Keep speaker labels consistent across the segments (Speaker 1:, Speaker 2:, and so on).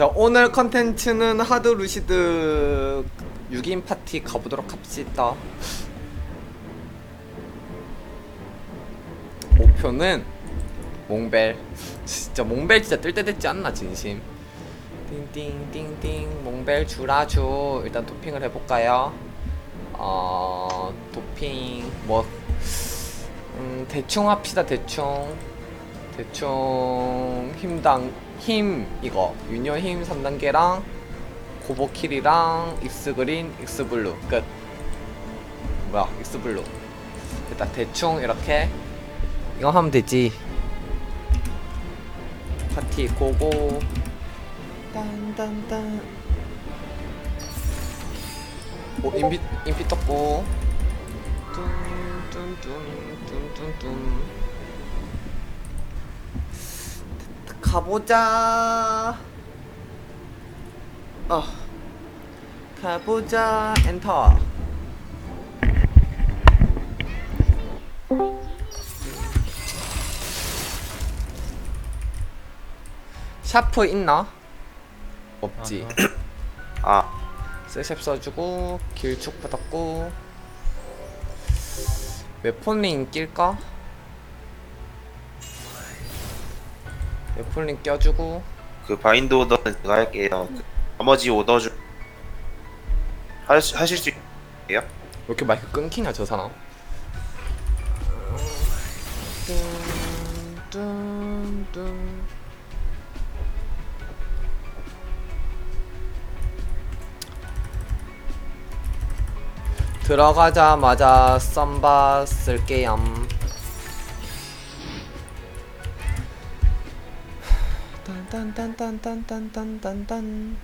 Speaker 1: 자 오늘 컨텐츠는 하드 루시드 6인 파티 가보도록 합시다. 목표는 몽벨. 진짜 몽벨 진짜 뜰 때 됐지 않나 진심? 띵띵띵띵. 몽벨 주라주. 일단 도핑을 해볼까요? 어 도핑 뭐 음, 대충 합시다 대충. 대충 힘당 힘 이거. 유니온 힘 3단계랑 고보킬이랑 익스그린 익스블루. 끝. 뭐야 익스블루. 일단 대충 이렇게. 이거 하면 되지. 파티 고고. 딴딴딴. 오 인피 인피 떴고. 뚠뚠뚠뚠뚠뚠 가보자. 어 가보자. 엔터. 샤프 있나? 없지.
Speaker 2: 아,
Speaker 1: 스텝 써주고 길축 받았고. 웨폰링 낄까? 웨폰링 껴주고
Speaker 2: 그 바인드 오더는 제가 할게요. 그 나머지 오더 중 할, 수- 하실 수 있게요?
Speaker 1: 왜 이렇게 마이크 끊기냐 저 사람 뚠뚠뚠 들어가자마자 썸바 쓸게요 딴딴딴딴딴딴딴딴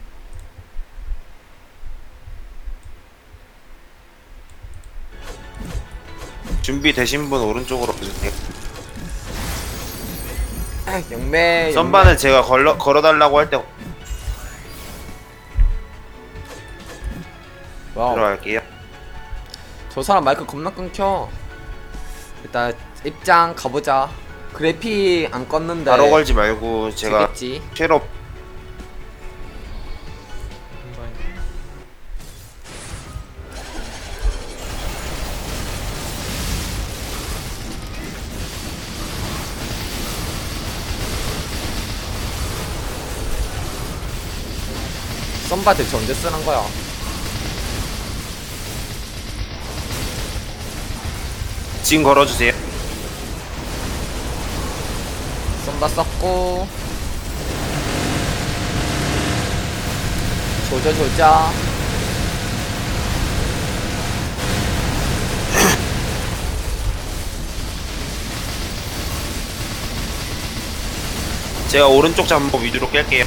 Speaker 2: 준비되신 분 오른쪽으로 와주세요.
Speaker 1: 영매
Speaker 2: 썬바는 제가 걸러, 걸어달라고 할 때
Speaker 1: 와우
Speaker 2: 들어갈게요.
Speaker 1: 저 사람 마이크 겁나 끊겨. 일단 입장 가보자. 그래픽 안 껐는데.
Speaker 2: 바로 걸지 말고 제가
Speaker 1: 되겠지.
Speaker 2: 최로
Speaker 1: 썸바 대체 언제 쓰는 거야?
Speaker 2: 지금 걸어주세요.
Speaker 1: 썸바 썼고. 조져 조져.
Speaker 2: 제가 오른쪽 잠복 위주로 깰게요.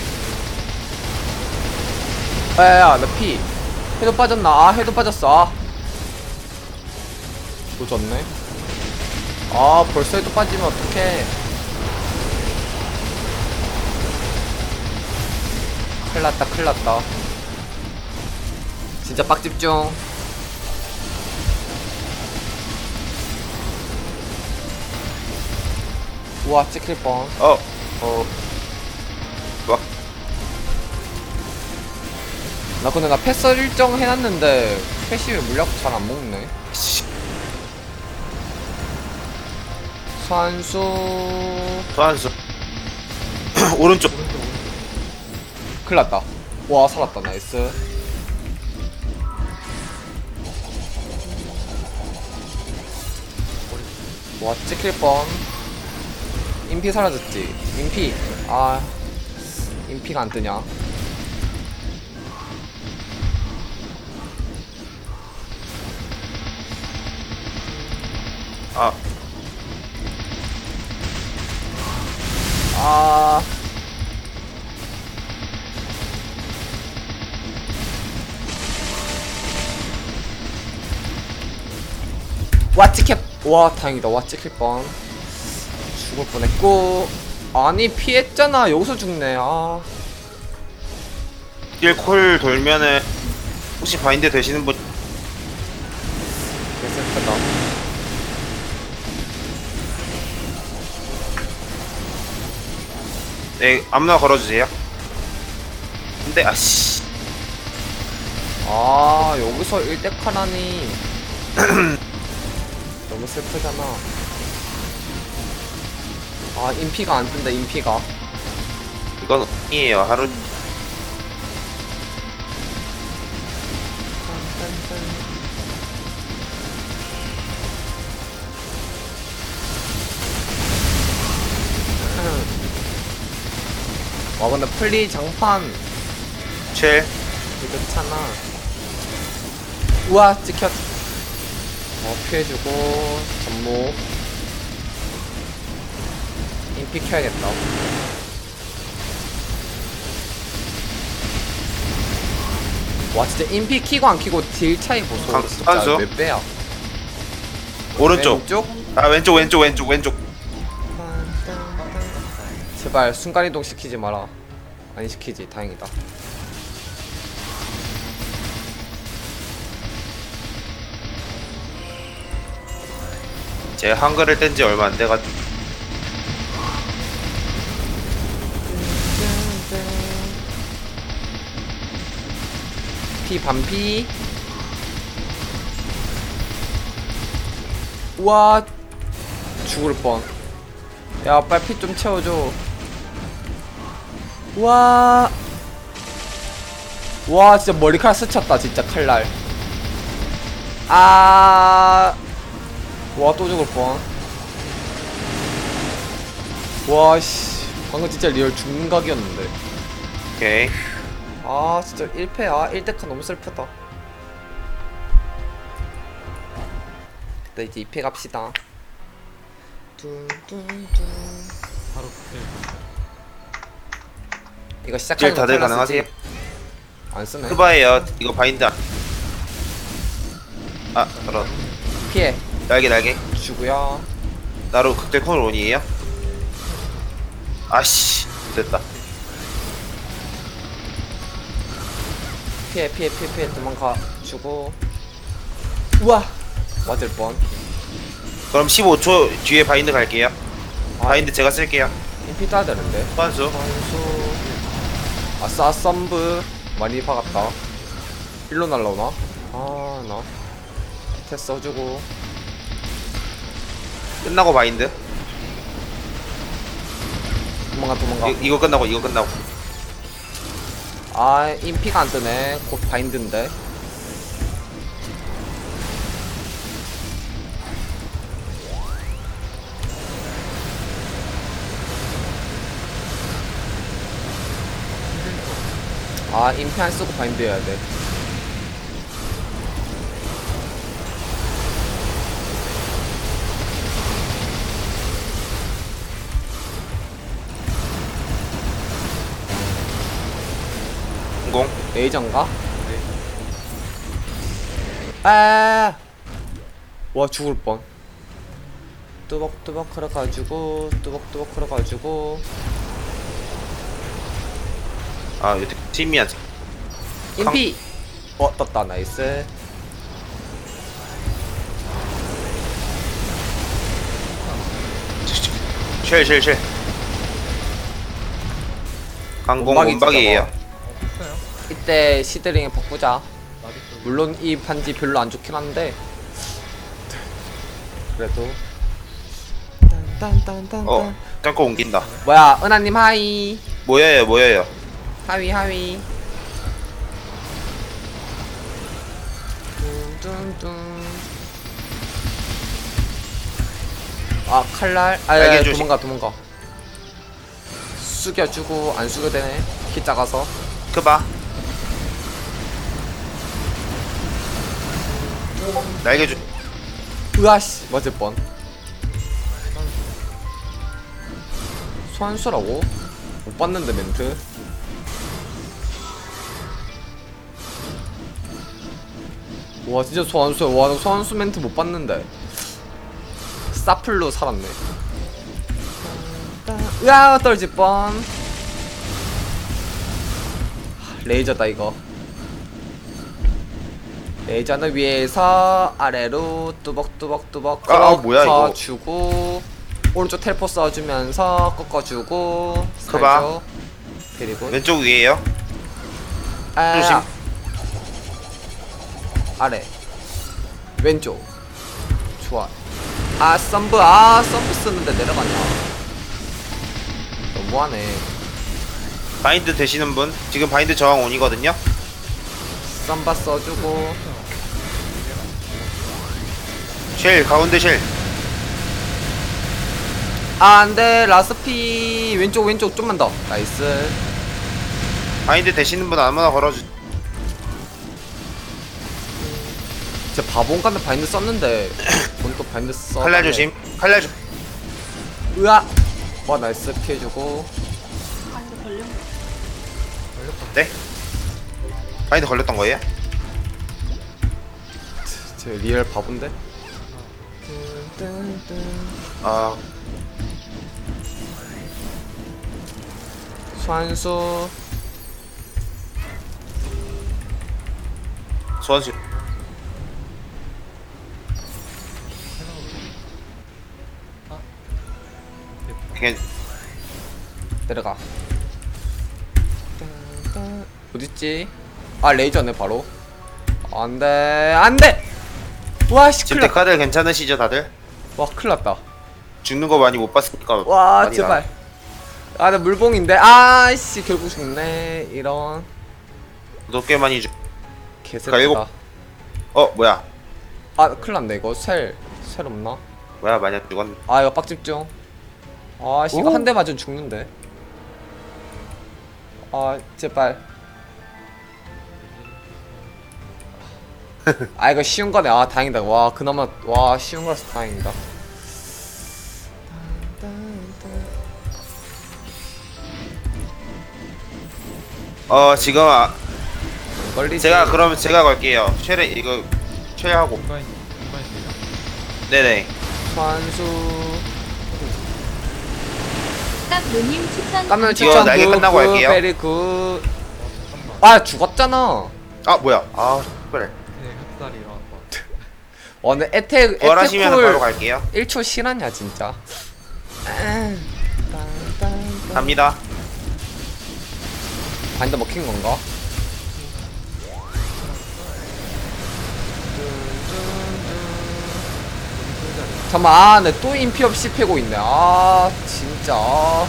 Speaker 1: 야야야 나 피. 해도 빠졌나? 아 해도 빠졌어. 아. 조졌네. 아 벌써 해도 빠지면 어떡해. 큰일 났다 큰일 났다. 진짜 빡집중. 우와 찍힐 뻔.
Speaker 2: 어, 어, 좋아.
Speaker 1: 나 근데 나 패스 일정 해놨는데 패시브 물약 잘 안 먹네.
Speaker 2: 씨,
Speaker 1: 산수
Speaker 2: 소환수. 오른쪽.
Speaker 1: 큰일 났다. 와 살았다 나이스. 와 찍힐 뻔. 인피 사라졌지. 인피. 아 인피가 안 뜨냐?
Speaker 2: 아,
Speaker 1: 아. 와 찍혔 와 다행이다. 와 찍힐 뻔. 죽을 뻔했고. 아니 피했잖아. 여기서 죽네. 아.
Speaker 2: 딜콜 돌면은 혹시 바인드 되시는 분?
Speaker 1: 개슬프다.
Speaker 2: 네, 아무나 걸어주세요. 근데 아씨.
Speaker 1: 아 여기서 1대 카라니 너무 슬프잖아. 아 인피가 안 뜬다 인피가.
Speaker 2: 이건 아니에요 하루
Speaker 1: 와 근데 플리 장판
Speaker 2: 쉘
Speaker 1: 이렇잖아. 우와 찍혔 어 피해주고 전무 인피 켜야겠다. 와 진짜 인피 키고 안 키고 딜 차이 보소.
Speaker 2: 강-
Speaker 1: 진짜
Speaker 2: 한수?
Speaker 1: 몇 배야
Speaker 2: 오른쪽.
Speaker 1: 왼쪽?
Speaker 2: 아 왼쪽 왼쪽 왼쪽 왼쪽.
Speaker 1: 제발 순간이동 시키지 마라. 안 시키지. 다행이다
Speaker 2: 제 한글을 뗀 지 얼마 안 돼가지고
Speaker 1: 피 반피. 우와 죽을 뻔야 빨리 피 좀 채워줘. 우와. 와 진짜 머리카락 스쳤다 진짜 칼날. 아 와 또 죽을 뻔 와씨. 방금 진짜 리얼 죽는 각이었는데.
Speaker 2: 오케이.
Speaker 1: 아 진짜 1패야 1대카 너무 슬프다. 일단 이제 2패 갑시다. 뚱뚱뚱
Speaker 3: 바로 그때
Speaker 1: 이거
Speaker 2: 딜
Speaker 1: 시작하는 거
Speaker 2: 다들? 가능하세요?
Speaker 1: 안 쓰네.
Speaker 2: 크바예요. 이거 바인드. 안- 아 그럼
Speaker 1: 피해
Speaker 2: 날개 날개?
Speaker 1: 주고요.
Speaker 2: 나로 극대 콘 온이에요? 아씨 됐다.
Speaker 1: 피해 피해 피해 피해. 도망가 주고. 우와! 맞을 뻔.
Speaker 2: 그럼 15초 뒤에 바인드 갈게요.
Speaker 1: 아,
Speaker 2: 바인드 제가 쓸게요.
Speaker 1: 인피 따야 되는데.
Speaker 2: 선수
Speaker 1: 선수. 아싸 썸브. 많이 박았다. 일로 날라오나? 아 나. 밑에 써주고
Speaker 2: 끝나고 바인드?
Speaker 1: 도망가 도망가.
Speaker 2: 이, 이거 끝나고 이거 끝나고.
Speaker 1: 아 인피가 안 뜨네. 곧 바인드인데. 아 인피 안 쓰고 바인드 해야 돼 레이저인가? 아! 와 죽을 뻔. 뚜벅뚜벅 걸어가지고 뚜벅뚜벅 걸어가지고
Speaker 2: 아 이거 팀이야
Speaker 1: 인피. 어 떴다 나이스.
Speaker 2: 쉘쉘쉘 강공
Speaker 1: 원박이
Speaker 2: 원박이에요.
Speaker 1: 이때 시드링에 바꾸자. 물론 이 반지 별로 안 좋긴 한데 그래도. 딴딴딴딴.
Speaker 2: 어 잠깐 옮긴다
Speaker 1: 뭐야 은하님 하이.
Speaker 2: 모여요 모여요
Speaker 1: 하위 하위 뚱뚱뚱 아 칼날 아 야,
Speaker 2: 조심.
Speaker 1: 도망가 도망가 숙여주고 안 숙여되네 키 작아서
Speaker 2: 크바 날개 주
Speaker 1: 으아씨 맞을 뻔. 소환수라고? 못 봤는데 멘트. 와 진짜 소환수야 와나 소환수 멘트 못 봤는데. 사플로 살았네. 으아 떨어질 뻔. 레이저다 이거 레이저는 위에서 아래로 뚜벅뚜벅뚜벅
Speaker 2: 아, 아, 뭐야, 이거.
Speaker 1: 주고 오른쪽 텔포 써주면서 꺾어주고. 살죠. 그리고
Speaker 2: 왼쪽 위에요
Speaker 1: 아,
Speaker 2: 조심.
Speaker 1: 아래 왼쪽 좋아 아 썸브 아 썸브 쓰는데 내려가냐 너무하네
Speaker 2: 바인드 되시는 분 지금 바인드 저항 온이거든요.
Speaker 1: 썸바 써주고
Speaker 2: 쉘 가운데 쉘.
Speaker 1: 아 안 돼 라스피 왼쪽 왼쪽 좀만 더 나이스
Speaker 2: 바인드 되시는 분 아무나 걸어주.
Speaker 1: 제 바본가면 바인드 썼는데 본또 바인드 써
Speaker 2: 칼날 조심. 칼날 조.
Speaker 1: 으아 와 나이스 피해주고
Speaker 2: 네. 바인드 걸렸던 거예요?
Speaker 1: 제 리얼 바본데
Speaker 2: 아.
Speaker 1: 소환수.
Speaker 2: 소환수. 그냥
Speaker 1: 내려가. 어딨지? 아 레이저네 바로. 안돼 안돼 와씨
Speaker 2: 지금
Speaker 1: 큰일 났다
Speaker 2: 데카들 괜찮으시죠 다들?
Speaker 1: 와 큰일 났다
Speaker 2: 죽는 거 많이 못 봤으니까.
Speaker 1: 와
Speaker 2: 많이
Speaker 1: 제발 아 나 물봉인데 아씨 결국 죽네 이런
Speaker 2: 나- 꽤 많이 죽.
Speaker 1: 개새끼다
Speaker 2: 일곱. 어 뭐야?
Speaker 1: 아 큰일 났네 이거 셀 셀 없나?
Speaker 2: 뭐야 만약 죽었.
Speaker 1: 아 이거 빡집중 아씨 이거
Speaker 2: 오.
Speaker 1: 한 대 맞으면 죽는데 아 제발 아 이거 쉬운 거네 아 다행이다 와 그나마 와 쉬운 거라서 다행이다
Speaker 2: 어 지금 아,
Speaker 1: 걸리지
Speaker 2: 제가 그럼 제가 걸게요. 쉘에 이거
Speaker 3: 인바인이에요.
Speaker 2: 네네.
Speaker 1: 선수
Speaker 4: 딱 누님 추천
Speaker 1: 까면
Speaker 2: 이거
Speaker 1: 추천
Speaker 2: 날개
Speaker 1: 굿,
Speaker 2: 끝나고
Speaker 1: 굿,
Speaker 2: 할게요.
Speaker 1: 베리 굿.
Speaker 3: 잠깐만.
Speaker 1: 아 죽었잖아
Speaker 2: 아 뭐야? 아 그래.
Speaker 1: 근데 에테
Speaker 2: 원하시면 바로 갈게요.
Speaker 1: 1초 실화냐 진짜
Speaker 2: 갑니다.
Speaker 1: 반대 먹힌 건가? 잠깐만 아내또 인피 없이 패고 있네 아 진짜 아.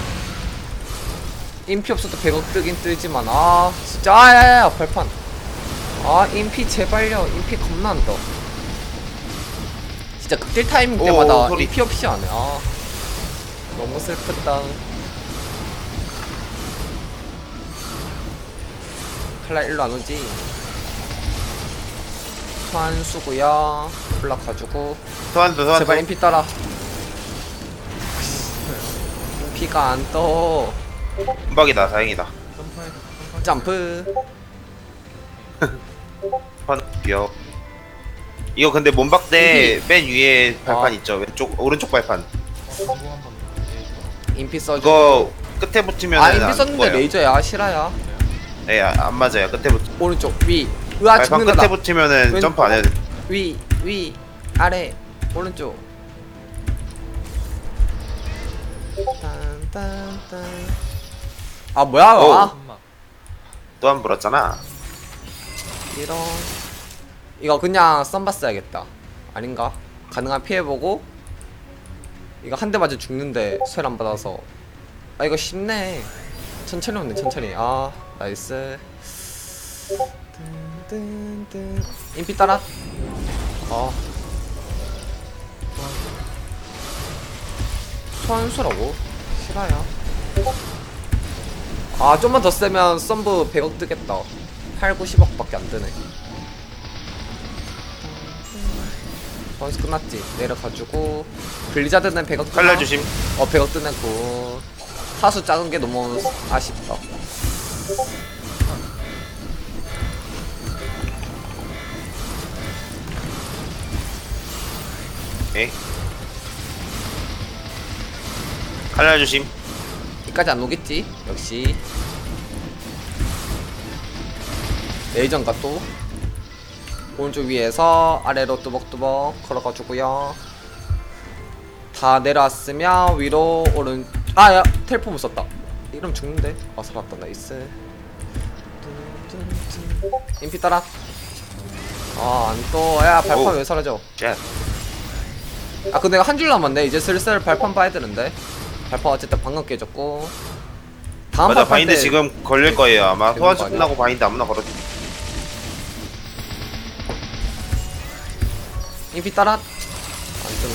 Speaker 1: 인피 없어도 100억 뜨긴 뜨지만 아 진짜 아야야 발판 아 인피 제발요 인피 겁나 안떠 진짜 극딜 타이밍
Speaker 2: 오,
Speaker 1: 때마다
Speaker 2: 소리.
Speaker 1: 인피 없이 안해 아 너무 슬프다 칼날 일로 안 오지 소환수구요 블락 가지고
Speaker 2: 소환수 소환수.
Speaker 1: 제발 인피 따라 인피가 안떠
Speaker 2: 음박이다. 다행이다.
Speaker 3: 점프해서 점프.
Speaker 1: 점프
Speaker 2: 소환 귀여워. 이거 근데 몸박대 맨 위에 발판
Speaker 1: 아.
Speaker 2: 있죠? 왼쪽 오른쪽 발판.
Speaker 3: 이거 한번 네,
Speaker 1: 인피 써주고
Speaker 2: 그거 끝에 붙으면
Speaker 1: 아 인피 썼는데 레이저야 실화야
Speaker 2: 네, 아, 안 맞아요. 끝에 붙.
Speaker 1: 오른쪽 위 으아
Speaker 2: 발판
Speaker 1: 죽는다
Speaker 2: 끝에 붙으면은
Speaker 1: 왼-
Speaker 2: 점프 안 해도 돼.
Speaker 1: 위, 위, 아래, 오른쪽. 딴딴딴. 아 뭐야?
Speaker 2: 오.
Speaker 1: 아,
Speaker 3: 한마.
Speaker 2: 또한 불었잖아.
Speaker 1: 이런. 이거 그냥 썸바 써야겠다. 아닌가? 가능한 피해보고. 이거 한 대 맞아 죽는데 쇠안 받아서. 아 이거 쉽네. 천천히 오네 천천히. 아 나이스. 뜬뜬뜬. 인피 따라. 아. 소환수라고? 실화야. 아, 좀만 더 세면 썸브 100억 뜨겠다. 8, 90억밖에 안 뜨네. 소환수 끝났지. 내려가지고 블리자드는 100억 뜨나?
Speaker 2: 칼날 조심.
Speaker 1: 어, 100억 뜨네 굿. 타수 작은 게 너무 아쉽다.
Speaker 2: 오케이. 칼날 조심.
Speaker 1: 여기까지 안 오겠지? 역시. 레이전가 또. 오른쪽 위에서 아래로 뚜벅뚜벅 걸어가지고요. 다 내려왔으면 위로 오른. 아야 텔포 못 썼다. 이러면 죽는데. 아 살았다 나이스. 인피 따라 아안또야 발판
Speaker 2: 오.
Speaker 1: 왜 사라져
Speaker 2: 쉣.
Speaker 1: 아 근데 한 줄 남았네 이제 슬슬 발판 봐야 되는데 발판 어쨌든 방금 깨졌고 다음
Speaker 2: 맞아
Speaker 1: 발판
Speaker 2: 바인드
Speaker 1: 때
Speaker 2: 지금 걸릴 거예요 아마
Speaker 1: 되는 거 아니야?
Speaker 2: 끝나고 바인드 아무나 걸어도
Speaker 1: 인피 따라. 안 뜨네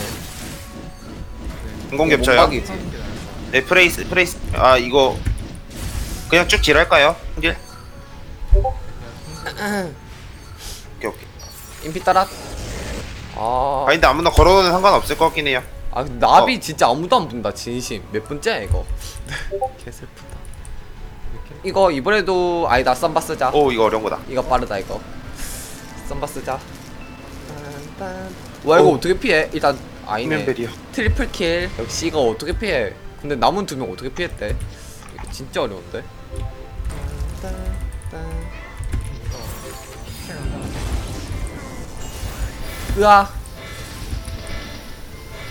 Speaker 2: 인공 겹쳐요?
Speaker 1: 몸박이지.
Speaker 2: 네 프레이스 프레이스. 아 이거 그냥 쭉 딜할까요? 딜? 오케이 오케이.
Speaker 1: 인피 따라. 아,
Speaker 2: 바인드 아무나 걸어도 상관없을 것 같긴 해요.
Speaker 1: 아 근데 나비
Speaker 2: 어.
Speaker 1: 진짜 아무도 안 본다 진심. 몇 번째야 이거? 개슬프다. 이거 이번에도 아니다 썸바 쓰자.
Speaker 2: 오 이거 어려운 거다.
Speaker 1: 이거 빠르다 이거. 썸바 쓰자 와 이거
Speaker 2: 오.
Speaker 1: 어떻게 피해? 일단 아니네. 트리플 킬. 역시. 이거 어떻게 피해? 근데 남은 두 명 어떻게 피했대? 이거 진짜 어려운데? 으아.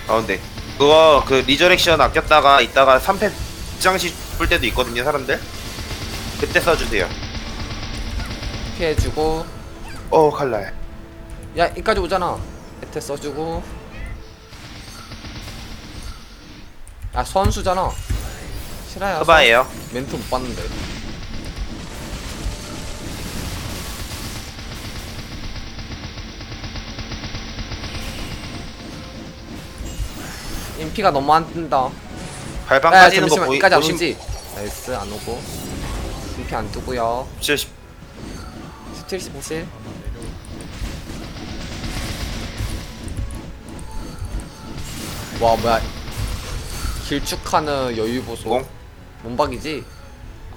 Speaker 2: 아 근데. 그거 그 리저렉션 아꼈다가 이따가 3패 장시 풀 때도 있거든요 사람들. 그때 써주세요.
Speaker 1: 피해주고.
Speaker 2: 어 칼날
Speaker 1: 야 이까지 오잖아. 혜태 써주고. 아 선수잖아. 실화야
Speaker 2: 서바예요.
Speaker 1: 멘트 못 봤는데. 인피가 너무 안 뜬다. 야,
Speaker 2: 발판
Speaker 1: 야
Speaker 2: 까지는 거
Speaker 1: 잠시만
Speaker 2: 보이,
Speaker 1: 이까지 안
Speaker 2: 보심
Speaker 1: 오지? 나이스 안 오고. 인피 안 뜨고요.
Speaker 2: 70
Speaker 1: 17, 17 와 뭐야. 길쭉하는 여유 보소.
Speaker 2: 공?
Speaker 1: 몸박이지?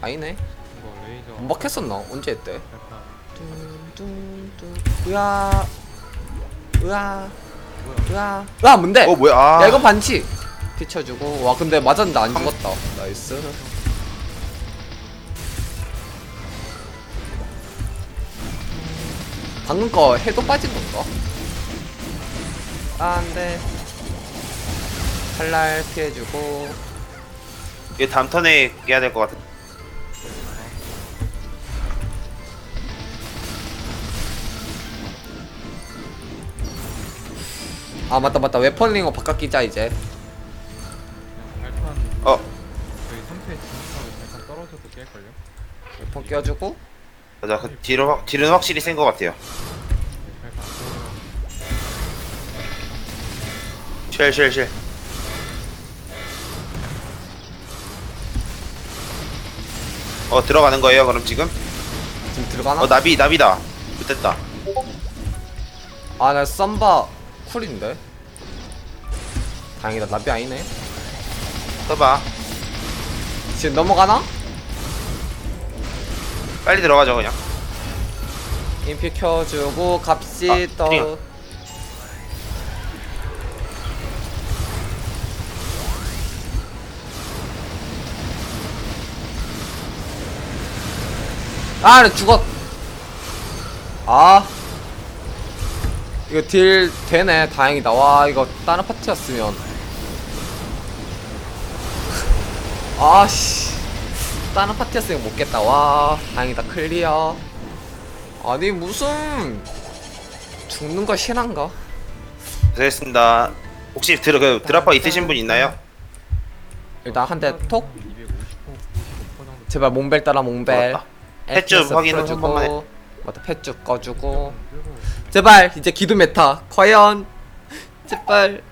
Speaker 1: 아니네.
Speaker 3: 이거 레이저.
Speaker 1: 몸박했었나? 언제 했대? 뚠뚠뚠 으아. 으아. 으아. 으아 뭔데?
Speaker 2: 어 뭐야? 아.
Speaker 1: 야 이거 반칙. 피쳐주고. 와 근데 맞았는데 안 죽었다. 나이스. 방금 거 해도 빠진 건가? 아 안돼 칼날 피해주고.
Speaker 2: 이거 다음 턴에 깨야 될 것 같아
Speaker 1: 아 맞다 맞다. 웨퍼링어 바깥 끼자 이제.
Speaker 3: 발판
Speaker 2: 어.
Speaker 3: 저희 3패 진입하고 발판 떨어져도 깰걸요?
Speaker 1: 웨퍼 껴주고.
Speaker 2: 맞아 그 딜은, 확- 딜은 확실히 센 것 같아요.
Speaker 3: 네, 발판 안 떨어져
Speaker 2: 쉘 쉘 쉘 어 들어가는 거예요 그럼 지금?
Speaker 1: 지금 들어가나?
Speaker 2: 어 나비 나비다 됐다
Speaker 1: 아나 썸바 쿨인데 다행이다 나비 아니네
Speaker 2: 써봐
Speaker 1: 지금 넘어가나?
Speaker 2: 빨리 들어가죠 그냥
Speaker 1: 인피 켜주고 값시
Speaker 2: 아,
Speaker 1: 떠. 아, 나 죽었. 아. 이거 딜 되네. 다행이다. 와, 이거 다른 파티였으면. 아, 씨. 다른 파티였으면 못 깼다. 와, 다행이다. 클리어. 아니, 무슨. 죽는 거 실한가?
Speaker 2: 됐습니다 혹시 드, 그, 드라퍼 있으신 분 있나요?
Speaker 1: 일단 한 대 톡.
Speaker 3: 250% 95% 정도
Speaker 1: 제발 몽벨 따라 몽벨.
Speaker 2: 좋았다.
Speaker 1: FPS
Speaker 2: 확인을 한 번만 해.
Speaker 1: 맞다, 펫쭉 꺼주고.
Speaker 3: 들고
Speaker 1: 제발 이제 기도 메타. 과연. 제발.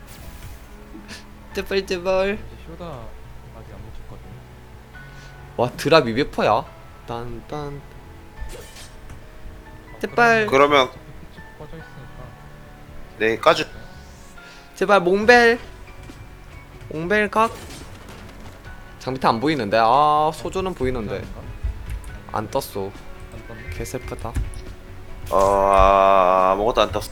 Speaker 1: 제발 제발.
Speaker 3: 쇼다. 아직 안 붙였거든요
Speaker 1: 와 드라 미베퍼야. 딴딴. 제발.
Speaker 2: 그러면
Speaker 3: 꺼져 있으니까.
Speaker 2: 네 까주.
Speaker 1: 제발 몽벨. 몽벨 각. 장비타 안 보이는데? 아 소조는 보이는데 안 떴어.
Speaker 3: 안 떴네.
Speaker 1: 개 슬프다.
Speaker 2: 어 아무것도 안 떴어.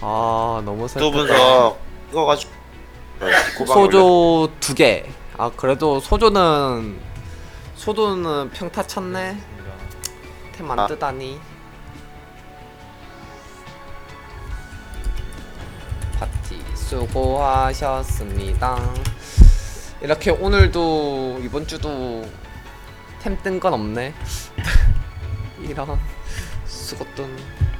Speaker 1: 아 너무 슬프다.
Speaker 2: 또 분석 이거 가지고
Speaker 1: 소조 두 개 아 그래도 소조는 소조는 평타 쳤네.
Speaker 3: 있습니다.
Speaker 1: 템안
Speaker 2: 아.
Speaker 1: 뜨다니. 파티 수고하셨습니다. 이렇게 오늘도 이번 주도 템 뜬 건 없네. 이런 수고돈.